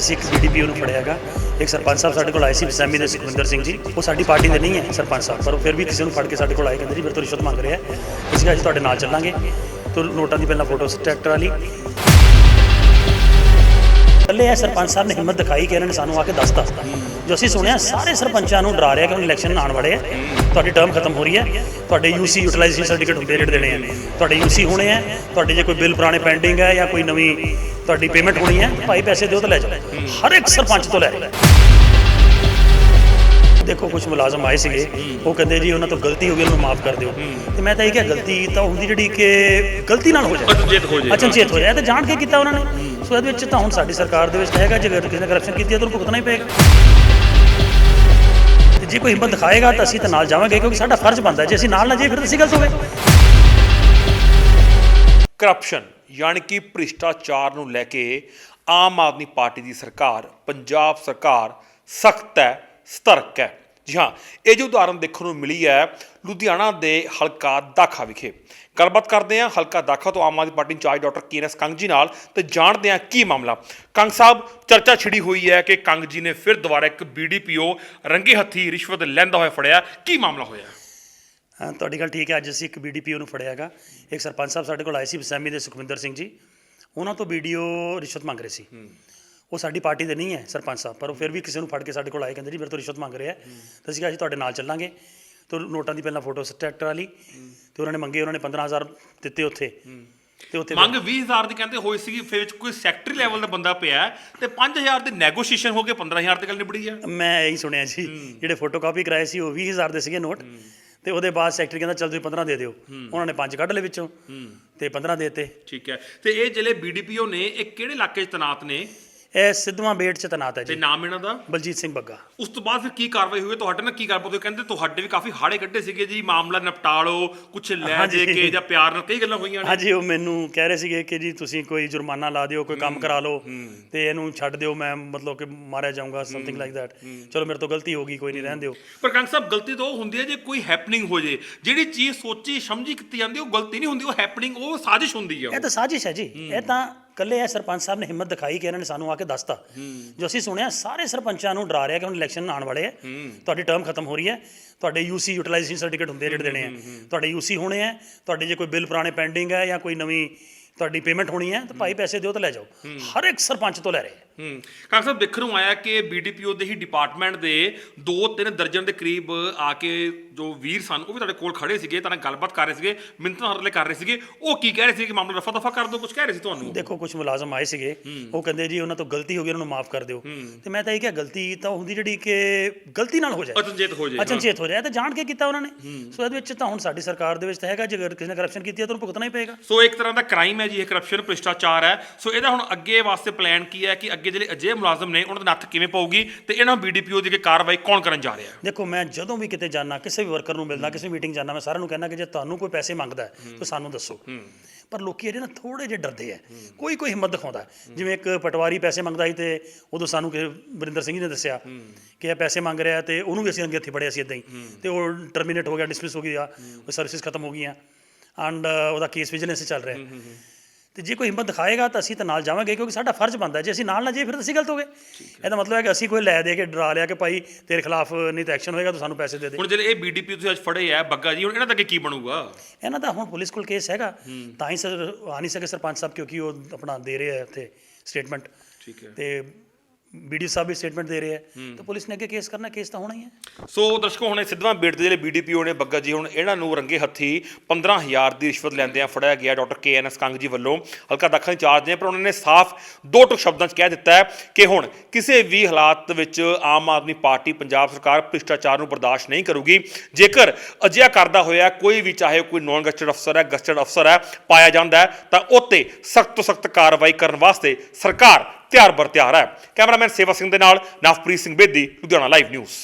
ਅਸੀਂ ਇੱਕ ਬੀਡੀਪੀਓ ਨੂੰ ਫੜਿਆ ਹੈਗਾ। ਇੱਕ ਸਰਪੰਚ ਸਾਹਿਬ ਸਾਡੇ ਕੋਲ ਆਏ ਸੀ ਵਿਸਾਮੀ ਦੇ ਸੁਖਵਿੰਦਰ ਸਿੰਘ ਜੀ। ਉਹ ਸਾਡੀ ਪਾਰਟੀ ਦੇ ਨਹੀਂ ਹੈ ਸਰਪੰਚ ਸਾਹਿਬ, ਪਰ ਉਹ ਫਿਰ ਵੀ ਕਿਸੇ ਨੂੰ ਫੜ ਕੇ ਸਾਡੇ ਕੋਲ ਆਏ, ਕਹਿੰਦੇ ਜੀ, ਮੇਰੇ ਤੋਂ ਰਿਸ਼ਵਤ ਮੰਗ ਰਿਹਾ ਹੈ। ਅਸੀਂ ਕਿਹਾ ਤੁਹਾਡੇ ਨਾਲ ਚੱਲਾਂਗੇ। ਤੋਂ ਨੋਟਾਂ ਦੀ ਪਹਿਲਾਂ ਫੋਟੋ ਸਟੈਕਟਰ ਵਾਲੀ। ਕੱਲੇ ਇਹ ਸਰਪੰਚ ਸਾਹਿਬ ਨੇ ਹਿੰਮਤ ਦਿਖਾਈ ਕਿ ਇਹਨਾਂ ਨੇ ਸਾਨੂੰ ਆ ਕੇ ਦੱਸਤਾ ਜੋ ਅਸੀਂ ਸੁਣਿਆ ਸਾਰੇ ਸਰਪੰਚਾਂ ਨੂੰ ਡਰਾ ਰਿਹਾ ਕਿ ਹੁਣ ਇਲੈਕਸ਼ਨ ਆਉਣ ਵਾਲੇ ਆ। ਤੁਹਾਡੀ ਟਰਮ ਖਤਮ ਹੋ ਰਹੀ ਹੈ। ਤੁਹਾਡੇ ਯੂਸੀ ਯੂਟਿਲਾਈਜੇਸ਼ਨ ਸਰਟੀਫਿਕੇਟ ਹੁੰਦੇ ਰੇਟ ਦੇਣੇ ਆ। ਤੁਹਾਡੇ ਯੂਸੀ ਹੋਣੇ ਆ। ਤੁਹਾਡੇ ਜੇ ਕੋਈ ਬਿੱਲ ਪੁਰਾਣੇ ਪੈਂਡਿੰਗ ਹੈ ਜਾਂ ਕੋਈ ਨਵੀਂ ਤੁਹਾਡੀ ਪੇਮੈਂਟ ਹੋਣੀ ਹੈ ਭਾਈ ਪੈਸੇ ਦਿਓ ਤਾਂ ਲੈ ਜਾਓ। ਹਰ ਇੱਕ ਸਰਪੰਚ ਤੋਂ ਲੈ ਦੇਖੋ ਕੁਝ ਮੁਲਾਜ਼ਮ ਆਏ ਸੀਗੇ। ਉਹ ਕਹਿੰਦੇ ਜੀ ਉਹਨਾਂ ਤੋਂ ਗਲਤੀ ਹੋ ਗਈ ਉਹਨੂੰ ਮਾਫ ਕਰ ਦਿਓ। ਤੇ ਮੈਂ ਤਾਂ ਇਹ ਕਿਹਾ ਗਲਤੀ ਤਾਂ ਹੁੰਦੀ ਜਿਹੜੀ ਕਿ ਗਲਤੀ ਨਾਲ ਹੋ ਜਾਏ। ਅਚਨਚੇਤ ਹੋ ਜਾਏ। ਅਚਨਚੇਤ ਹੋ ਜਾਏ। ਇਹ ਤਾਂ ਜਾਣ ਕੇ ਕੀਤਾ ਉਹਨਾਂ ਨੇ। ਸੋ ਇਹਦੇ ਵਿੱਚ ਤਾਂ ਹੁਣ ਸਾਡੀ ਸਰਕਾਰ ਦੇ ਵਿੱਚ ਤਾਂ ਹੈਗਾ, ਜੇ ਕਿਸੇ ਨੇ ਕਰਪਸ਼ਨ ਕੀਤੀ ਹੈ ਤਾਂ ਉਹਨੂੰ ਭੁਗਤਣਾ ਹੀ ਪਏਗਾ। ਤੇ ਜੇ ਕੋਈ ਹਿੰਮਤ ਦਿਖਾਏਗਾ ਤਾਂ ਅਸੀਂ ਤਾਂ ਨਾਲ ਜਾਵਾਂਗੇ, ਕਿਉਂਕਿ ਸਾਡਾ ਫਰਜ਼ ਬਣਦਾ ਜੇ ਅਸੀਂ ਨਾਲ ਨਾ ਜਾਈਏ, ਫਿਰ ਤਾਂ ਅਸੀਂ ਗਲਤ ਕਰਪਸ਼ਨ ਯਾਨੀ ਕਿ ਭ੍ਰਿਸ਼ਟਾਚਾਰ ਨੂੰ ਲੈ ਕੇ ਆਮ ਆਦਮੀ ਪਾਰਟੀ ਦੀ ਸਰਕਾਰ, ਪੰਜਾਬ ਸਰਕਾਰ ਸਖਤ ਹੈ, ਸਤਰਕ ਹੈ। ਜੀ ਹਾਂ ਇਹ ਜੋ ਉਦਾਹਰਨ ਦੇਖਣ ਨੂੰ ਮਿਲੀ ਹੈ ਲੁਧਿਆਣਾ ਦੇ ਹਲਕਾ ਦਾਖਾ ਵਿਖੇ। ਗੱਲਬਾਤ ਕਰਦੇ ਹਾਂ ਹਲਕਾ ਦਾਖਾ ਤੋਂ Aam Aadmi Party incharge doctor K N S Kang ji ਨਾਲ ਤੇ ਜਾਣਦੇ ਹਾਂ ਕੀ ਮਾਮਲਾ। ਕੰਗ ਸਾਹਿਬ ਚਰਚਾ ਛਿੜੀ ਹੋਈ ਹੈ ਕਿ ਕੰਗ ਜੀ ਨੇ ਫਿਰ ਦੁਬਾਰਾ ਇੱਕ ਬੀਡੀਪੀਓ ਰੰਗੇ ਹੱਥੀ ਰਿਸ਼ਵਤ ਲੈਂਦਾ ਹੋਇਆ ਫੜਿਆ। ਕੀ ਮਾਮਲਾ ਹੋਇਆ? ਹਾਂ ਤੁਹਾਡੀ ਗੱਲ ਠੀਕ ਹੈ ਅੱਜ ਅਸੀਂ ਇੱਕ ਬੀਡੀਪੀਓ ਨੂੰ ਫੜਿਆ ਹੈਗਾ। ਇੱਕ ਸਰਪੰਚ ਸਾਹਿਬ ਸਾਡੇ ਕੋਲ ਆਏ ਸੀ ਵਿਸਾਮੀ ਦੇ ਸੁਖਵਿੰਦਰ ਸਿੰਘ ਜੀ। ਉਹਨਾਂ ਤੋਂ ਵੀਡੀਓ ਰਿਸ਼ਵਤ ਮੰਗ ਰਹੇ ਸੀ। ਉਹ ਸਾਡੀ ਪਾਰਟੀ ਦੇ ਨਹੀਂ ਹੈ ਸਰਪੰਚ ਸਾਹਿਬ ਪਰ ਉਹ ਫਿਰ ਵੀ ਕਿਸੇ ਨੂੰ ਫੜ ਕੇ ਸਾਡੇ ਕੋਲ ਆਏ ਕਹਿੰਦੇ ਜੀ ਮੇਰੇ ਤੋਂ ਰਿਸ਼ਵਤ ਮੰਗ ਰਿਹਾ ਹੈ। ਤਾਂ ਅਸੀਂ ਕਿਹਾ ਜੀ ਤੁਹਾਡੇ ਨਾਲ ਚੱਲਾਂਗੇ। ਤੋਂ ਨੋਟਾਂ ਦੀ ਪਹਿਲਾਂ ਫੋਟੋ ਸਟੈਕਟਰ ਵਾਲੀ ਤੇ ਉਹਨਾਂ ਨੇ ਮੰਗੇ ਉਹਨਾਂ ਨੇ 15000 ਦਿੱਤੇ ਉੱਥੇ। ਤੇ ਉੱਥੇ ਮੰਗ 20000 ਦੀ ਕਹਿੰਦੇ ਹੋਈ ਸੀਗੀ ਫਿਰ ਵਿੱਚ ਕੋਈ ਸੈਕਟਰੀ ਲੈਵਲ ਦਾ ਬੰਦਾ ਪਿਆ ਤੇ 5000 ਦੀ ਨੈਗੋਸ਼ੀਏਸ਼ਨ ਹੋ ਕੇ 15000 ਤੇ ਗੱਲ ਨਿਬੜੀ ਆ। ਮੈਂ ਇਹੀ ਸੁਣਿਆ ਸੀ ਜਿਹੜੇ ਫੋਟੋਕਾਪੀ ਕਰਾਏ ਸੀ ਉਹ 20000 ਦੇ ਸੀਗੇ ਨੋਟ। ਤੇ ਉਹਦੇ ਬਾਅਦ ਸੈਕਟਰੀ ਕਹਿੰਦਾ ਚੱਲ ਤੁਸੀਂ 15 ਦੇ ਦਿਓ। ਉਹਨਾਂ ਨੇ ਪੰਜ ਕੱਢ ਲਏ ਵਿੱਚੋਂ ਤੇ 15 ਦੇਤੇ। ਠੀਕ ਹੈ। ਤੇ ਇਹ ਜਿਹੜੇ ਬੀਡੀਪੀਓ ਨੇ ਇਹ ਕਿਹੜੇ ਇਲਾਕੇ 'ਚ ਤਨਾਤ ਨੇ? ਇਹ ਸਿੱਧਵਾਂ ਬੇਟ ਚ ਤਨਾਤ ਹੈ ਤੇ ਜੀ। ਨਾਮ ਇਹਨਾਂ ਦਾ? ਬਲਜੀਤ ਸਿੰਘ ਬੱਗਾ। ਉਸ ਤੋਂ ਬਾਅਦ ਫਿਰ ਕੀ ਕਾਰਵਾਈ ਹੋਈ ਤੁਹਾਡੇ ਨਾਲ ਕੀ ਗੱਲਬਾਤ ਹੋਈ? ਕਹਿੰਦੇ ਤੁਹਾਡੇ ਵੀ ਕਾਫੀ ਹਾੜੇ ਕੱਢੇ ਸੀਗੇ ਜੀ ਮਾਮਲਾ ਨਿਪਟਾ ਲਓ ਕੁਝ ਲੈ ਹਾਂਜੀ। ਦੇ ਕੇ ਜਾਂ ਪਿਆਰ ਨਾਲ ਕਈ ਗੱਲਾਂ ਹੋਈਆਂ ਨੇ। ਹਾਂਜੀ ਉਹ ਮੈਨੂੰ ਕਹਿ ਰਹੇ ਸੀਗੇ ਕਿ ਜੀ ਤੁਸੀਂ ਕੋਈ ਜੁਰਮਾਨਾ ਲਾ ਦਿਓ ਕੋਈ ਕੰਮ ਕਰਾ ਲਓ ਤੇ ਇਹਨੂੰ ਛੱਡ ਦਿਓ ਮੈਂ ਮਤਲਬ ਕਿ ਮਾਰਿਆ ਜਾਊਂਗਾ ਸਮਥਿੰਗ ਲਾਈਕ ਥੈਟ ਚਲੋ ਮੇਰੇ ਤੋਂ ਗਲਤੀ ਹੋ ਗਈ ਕੋਈ ਨਹੀਂ ਰਹਿਣ ਦਿਓ। ਪਰ ਕੰਗ ਸਾਹਿਬ ਗਲਤੀ ਤਾਂ ਉਹ ਹੁੰਦੀ ਹੈ ਜੇ ਕੋਈ ਹੈਪਨਿੰਗ ਹੋ ਜੇ। ਜਿਹੜੀ ਚੀਜ਼ ਸੋਚੀ ਸਮਝੀ ਕੀਤੀ ਜਾਂਦੀ ਉਹ ਗਲਤੀ ਨਹੀਂ ਹੁੰਦੀ ਉਹ ਹੈਪਨਿੰਗ ਉਹ ਸਾਜ਼ਿਸ਼ ਹੁੰਦੀ ਆ। ਇਹ ਤਾਂ ਸਾਜ਼ਿਸ਼ ਹੈ ਜੀ। ਇਹ ਤਾਂ ਕੱਲੇ ਇਹ ਸਰਪੰਚ ਸਾਹਿਬ ਨੇ ਹਿੰਮਤ ਦਿਖਾਈ ਕਿ ਇਹਨਾਂ ਨੇ ਸਾਨੂੰ ਆ ਕੇ ਦੱਸਤਾ। ਜੋ ਅਸੀਂ ਸੁਣਿਆ ਸਾਰੇ ਸਰਪੰਚਾਂ ਨੂੰ ਡਰਾ ਰਿਹਾ ਕਿ ਹੁਣ ਇਲੈਕਸ਼ਨ ਆਉਣ ਵਾਲੇ ਆ ਤੁਹਾਡੀ ਟਰਮ ਖਤਮ ਹੋ ਰਹੀ ਹੈ ਤੁਹਾਡੇ ਯੂਸੀ ਯੂਟਿਲਾਈਜੇਸ਼ਨ ਸਰਟੀਫਿਕੇਟ ਹੁੰਦੇ ਰੇਟ ਦੇਣੇ ਆ ਤੁਹਾਡੇ ਯੂਸੀ ਹੋਣੇ ਆ ਤੁਹਾਡੇ ਜੇ ਕੋਈ ਬਿੱਲ ਪੁਰਾਣੇ ਪੈਂਡਿੰਗ ਹੈ ਜਾਂ ਕੋਈ ਨਵੀਂ ਤੁਹਾਡੀ ਪੇਮੈਂਟ ਹੋਣੀ ਹੈ ਤਾਂ ਭਾਈ ਪੈਸੇ ਦਿਓ ਤਾਂ ਲੈ ਜਾਓ। ਹਰ ਇੱਕ ਸਰਪੰਚ ਤੋਂ ਲੈ ਰਹੇ ਹੂੰ। ਕਾਕ ਸਾਹਿਬ ਦੇਖਣ ਨੂੰ ਆਇਆ ਕਿ ਬੀਡੀਪੀਓ ਦੇ ਹੀ ਡਿਪਾਰਟਮੈਂਟ ਦੇ 2-3 ਦਰਜਨ ਦੇ ਕਰੀਬ ਆ ਕੇ ਜੋ ਵੀਰ ਸਨ ਉਹ ਵੀ ਤੁਹਾਡੇ ਕੋਲ ਖੜੇ ਸੀਗੇ ਤਾਂ ਨਾਲ ਗੱਲਬਾਤ ਕਰ ਰਹੇ ਸੀਗੇ ਮਿੰਤਾਂ ਹਰਲੇ ਕਰ ਰਹੇ ਸੀਗੇ ਉਹ ਕੀ ਕਹਿ ਰਹੇ ਸੀ ਕਿ ਮਾਮਲਾ ਰਫਾ ਦਫਾ ਕਰ ਦਿਓ ਕੁਝ ਕਹਿ ਰਹੇ ਸੀ ਤੁਹਾਨੂੰ? ਦੇਖੋ ਕੁਝ ਮੁਲਾਜ਼ਮ ਆਏ ਸੀਗੇ ਉਹ ਕਹਿੰਦੇ ਜੀ ਉਹਨਾਂ ਤੋਂ ਗਲਤੀ ਹੋ ਗਈ ਉਹਨਾਂ ਨੂੰ ਮਾਫ ਕਰ ਦਿਓ। ਤੇ ਮੈਂ ਤਾਂ ਇਹ ਕਿਹਾ ਗਲਤੀ ਤਾਂ ਹੁੰਦੀ ਜਿਹੜੀ ਕਿ ਗਲਤੀ ਨਾਲ ਹੋ ਜਾਏ। ਅਚਨਚੇਤ ਹੋ ਜਾਏ ਅਚਨਚੇਤ ਹੋ। ਜਾਏ ਤਾਂ ਜਾਣ ਕੇ ਕੀਤਾ ਉਹਨਾਂ ਨੇ। ਸੋ ਇਹਦੇ ਵਿੱਚ ਤਾਂ ਹੁਣ ਸਾਡੀ ਸਰਕਾਰ ਦੇ ਵਿੱਚ ਤਾਂ ਹੈਗਾ ਜੇ ਕਿਸੇ ਨੇ ਕਰਪਸ਼ਨ ਕੀਤੀ ਹੈ ਤਾਂ ਉਹਨੂੰ ਭੁਗਤਣਾ ਹੀ ਪਏਗਾ। ਸੋ ਇੱਕ ਤਰ੍ਹਾਂ ਦਾ ਕ੍ਰਾਈਮ ਹੈ ਜੀ ਇਹ ਕਰਪਸ਼ਨ ਭ੍ਰਿਸ਼ਟਾਚਾਰ ਹੈ। ਸੋ ਇਹਦਾ ਹੁਣ ਅੱਗੇ ਵਾਸਤੇ ਪਲਾਨ ਕੀ ਹੈ ਕਿ ਅੱਗੇ ਜਿਹੜੇ ਅਜੇ ਮੁਲਾਜ਼ਮ ਨੇ ਉਹਨਾਂ ਦੇ ਨੱਥ ਕਿਵੇਂ ਪਊਗੀ ਤੇ ਇਹਨਾਂ ਬੀਡੀਪੀਓ ਦੀ ਕਾਰਵਾਈ ਕੌਣ ਕਰਨ ਜਾ ਰਿਹਾ ਹੈ? ਦੇਖੋ ਮੈਂ ਜਦੋਂ ਵੀ ਕਿਤੇ ਜਾਣਾ ਕਿਸੇ ਵੀ ਵਰਕਰ ਨੂੰ ਮਿਲਦਾ ਕਿਸੇ ਮੀਟਿੰਗ ਜਾਣਾ ਮੈਂ ਸਾਰਿਆਂ ਨੂੰ ਕਹਿੰਦਾ ਕਿ ਜੇ ਤੁਹਾਨੂੰ ਕੋਈ ਪੈਸੇ ਮੰਗਦਾ ਤਾਂ ਸਾਨੂੰ ਦੱਸੋ। ਪਰ ਲੋਕੀ ਜਿਹੜੇ ਨਾ ਥੋੜੇ ਜਿਹੇ ਡਰਦੇ ਆ ਕੋਈ ਕੋਈ ਹਿੰਮਤ ਦਿਖਾਉਂਦਾ। ਜਿਵੇਂ ਇੱਕ ਪਟਵਾਰੀ ਪੈਸੇ ਮੰਗਦਾ ਸੀ ਤੇ ਉਦੋਂ ਸਾਨੂੰ ਕਿ ਵਰਿੰਦਰ ਸਿੰਘ ਨੇ ਦੱਸਿਆ ਕਿ ਇਹ ਪੈਸੇ ਮੰਗ ਰਿਹਾ ਤੇ ਉਹਨੂੰ ਵੀ ਅਸੀਂ ਅੰਗੇ ਹੱਥੀ ਫੜਿਆ ਸੀ ਇਦਾਂ ਹੀ। ਤੇ ਉਹ ਟਰਮੀਨੇਟ ਹੋ ਗਿਆ ਡਿਸਮਿਸ ਹੋ ਗਿਆ ਉਹ ਸਰਵਿਸਿਜ਼ ਖਤਮ ਹੋ ਗਈਆਂ। ਐਂਡ ਉਹਦਾ ਕੇਸ ਵਿਜੀਲੈਂਸ ਚੱਲ ਰਿਹਾ ਤੇ ਜੇ ਕੋਈ ਹਿੰਮਤ ਦਿਖਾਏਗਾ ਤਾਂ ਅਸੀਂ ਤਾਂ ਨਾਲ ਜਾਵਾਂਗੇ ਕਿਉਂਕਿ ਸਾਡਾ ਫਰਜ਼ ਬਣਦਾ ਜੇ ਅਸੀਂ ਨਾਲ ਨਾ ਜਾਈਏ ਫਿਰ ਤਾਂ ਅਸੀਂ ਗਲਤ ਹੋ। ਗਏ ਇਹਦਾ ਮਤਲਬ ਹੈ ਕਿ ਅਸੀਂ ਕੋਈ ਲੈ ਦੇ ਕੇ ਡਰਾ ਲਿਆ ਕਿ ਭਾਈ ਤੇਰੇ ਖਿਲਾਫ ਨਹੀਂ ਤਾਂ ਐਕਸ਼ਨ ਹੋਏਗਾ ਤਾਂ ਸਾਨੂੰ ਪੈਸੇ ਦੇ ਦੇ। ਹੁਣ ਜਿਹੜੇ ਇਹ ਬੀਡੀਪੀਓ ਤੁਸੀਂ ਅੱਜ ਫੜੇ ਆ ਬੱਗਾ ਜੀ ਹੁਣ ਇਹਨਾਂ ਦਾ ਕੀ ਬਣੂਗਾ? ਇਹਨਾਂ ਦਾ ਹੁਣ ਪੁਲਿਸ ਕੋਲ ਕੇਸ ਹੈਗਾ। ਤਾਂ ਹੀ ਸਰ ਆ ਨਹੀਂ ਸਕੇ ਸਰਪੰਚ ਸਾਹਿਬ ਕਿਉਂਕਿ ਉਹ ਆਪਣਾ ਦੇ ਰਹੇ ਆ ਉੱਥੇ ਸਟੇਟਮੈਂਟ ਠੀਕ ਹੈ। ਤੇ ਵੀਡੀਓ ਸਾਹਿਬ ਵੀ ਸਟੇਟਮੈਂਟ ਦੇ ਰਹੇ ਆ। ਤਾਂ ਪੁਲਿਸ ਨੇ ਅੱਗੇ ਕੇਸ ਕਰਨਾ ਕੇਸ ਤਾਂ ਹੋਣਾ ਹੀ ਹੈ ਸੋ ਦਰਸ਼ਕੋ ਹੁਣ ਸਿੱਧਵਾਂ ਬੇਟ ਦੇ ਜਿਹੜੇ ਬੀਡੀਪੀਓ ਨੇ ਬੱਗਾ ਜੀ ਹੁਣ ਇਹਨਾਂ ਨੂੰ ਰੰਗੇ ਹੱਥੀ 15000 ਦੀ ਰਿਸ਼ਵਤ ਲੈਂਦਿਆਂ ਫੜਿਆ ਗਿਆ doctor K N S Kang ji ਵੱਲੋਂ। ਹਲਕਾ ਦੱਖਣ ਇੰਚਾਰਜ ਨੇ ਪਰ ਉਹਨਾਂ ਨੇ ਸਾਫ਼ ਦੋ ਟੁਕ ਸ਼ਬਦਾਂ 'ਚ ਕਹਿ ਦਿੱਤਾ ਹੈ ਕਿ ਹੁਣ ਕਿਸੇ ਵੀ ਹਾਲਾਤ ਵਿੱਚ ਆਮ ਆਦਮੀ ਪਾਰਟੀ ਪੰਜਾਬ ਸਰਕਾਰ ਭ੍ਰਿਸ਼ਟਾਚਾਰ ਨੂੰ ਬਰਦਾਸ਼ਤ ਨਹੀਂ ਕਰੂਗੀ। ਜੇਕਰ ਅਜਿਹਾ ਕਰਦਾ ਹੋਇਆ ਕੋਈ ਵੀ ਚਾਹੇ ਕੋਈ ਨੌਨ ਗਸਟਡ ਅਫਸਰ ਹੈ ਗਸਟਡ ਅਫਸਰ ਹੈ ਪਾਇਆ ਜਾਂਦਾ ਹੈ ਤਾਂ ਉੱਤੇ ਸਖਤ ਤੋਂ ਸਖਤ ਕਾਰਵਾਈ ਕਰਨ ਵਾਸਤੇ ਸਰਕਾਰ ਤਿਆਰ ਬਰ ਤਿਆਰ ਹੈ। ਕੈਮਰਾਮੈਨ ਸੇਵਾ ਸਿੰਘ ਦੇ ਨਾਲ ਨਵਪ੍ਰੀਤ ਸਿੰਘ ਬੇਦੀ, ਲੁਧਿਆਣਾ ਲਾਈਵ ਨਿਊਜ਼